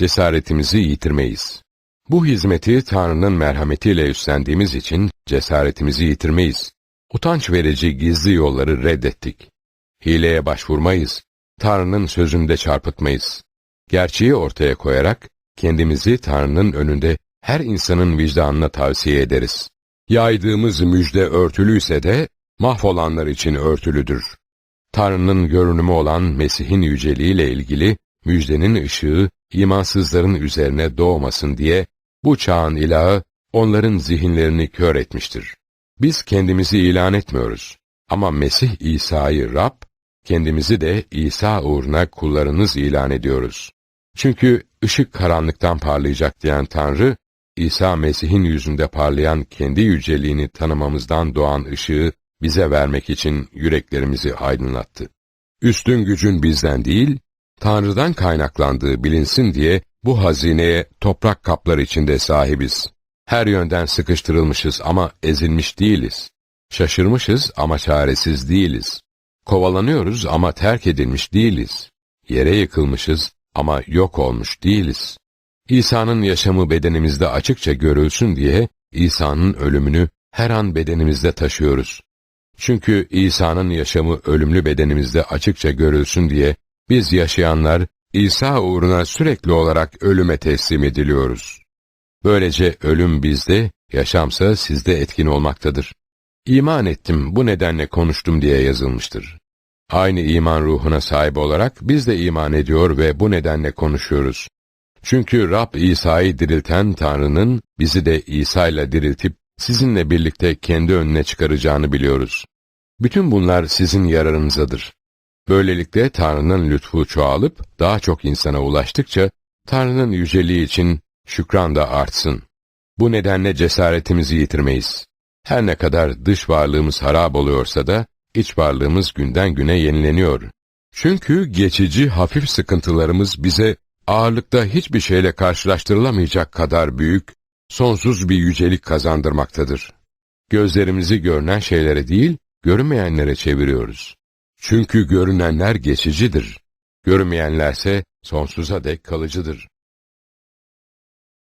cesaretimizi yitirmeyiz. Bu hizmeti Tanrı'nın merhametiyle üstlendiğimiz için cesaretimizi yitirmeyiz. Utanç verici gizli yolları reddettik. Hileye başvurmayız. Tanrı'nın sözünde çarpıtmayız. Gerçeği ortaya koyarak kendimizi Tanrı'nın önünde her insanın vicdanına tavsiye ederiz. Yaydığımız müjde örtülüyse de mahvolanlar için örtülüdür. Tanrı'nın görünümü olan Mesih'in yüceliğiyle ilgili müjdenin ışığı imansızların üzerine doğmasın diye bu çağın ilahı onların zihinlerini kör etmiştir. Biz kendimizi ilan etmiyoruz. Ama Mesih İsa'yı Rab, kendimizi de İsa uğruna kullarınız ilan ediyoruz. Çünkü ışık karanlıktan parlayacak diyen Tanrı, İsa Mesih'in yüzünde parlayan kendi yüceliğini tanımamızdan doğan ışığı bize vermek için yüreklerimizi aydınlattı. Üstün gücün bizden değil, Tanrı'dan kaynaklandığı bilinsin diye bu hazineye toprak kaplar içinde sahibiz. Her yönden sıkıştırılmışız ama ezilmiş değiliz. Şaşırmışız ama çaresiz değiliz. Kovalanıyoruz ama terk edilmiş değiliz. Yere yıkılmışız ama yok olmuş değiliz. İsa'nın yaşamı bedenimizde açıkça görülsün diye İsa'nın ölümünü her an bedenimizde taşıyoruz. Çünkü İsa'nın yaşamı ölümlü bedenimizde açıkça görülsün diye biz yaşayanlar İsa uğruna sürekli olarak ölüme teslim ediliyoruz. Böylece ölüm bizde, yaşamsa sizde etkin olmaktadır. İman ettim, bu nedenle konuştum diye yazılmıştır. Aynı iman ruhuna sahip olarak biz de iman ediyor ve bu nedenle konuşuyoruz. Çünkü Rab İsa'yı dirilten Tanrı'nın bizi de İsa ile diriltip sizinle birlikte kendi önüne çıkaracağını biliyoruz. Bütün bunlar sizin yararınızadır. Böylelikle Tanrı'nın lütfu çoğalıp daha çok insana ulaştıkça Tanrı'nın yüceliği için şükran da artsın. Bu nedenle cesaretimizi yitirmeyiz. Her ne kadar dış varlığımız harap oluyorsa da iç varlığımız günden güne yenileniyor. Çünkü geçici hafif sıkıntılarımız bize ağırlıkta hiçbir şeyle karşılaştırılamayacak kadar büyük, sonsuz bir yücelik kazandırmaktadır. Gözlerimizi görünen şeylere değil, görünmeyenlere çeviriyoruz. Çünkü görünenler geçicidir. Görünmeyenlerse sonsuza dek kalıcıdır.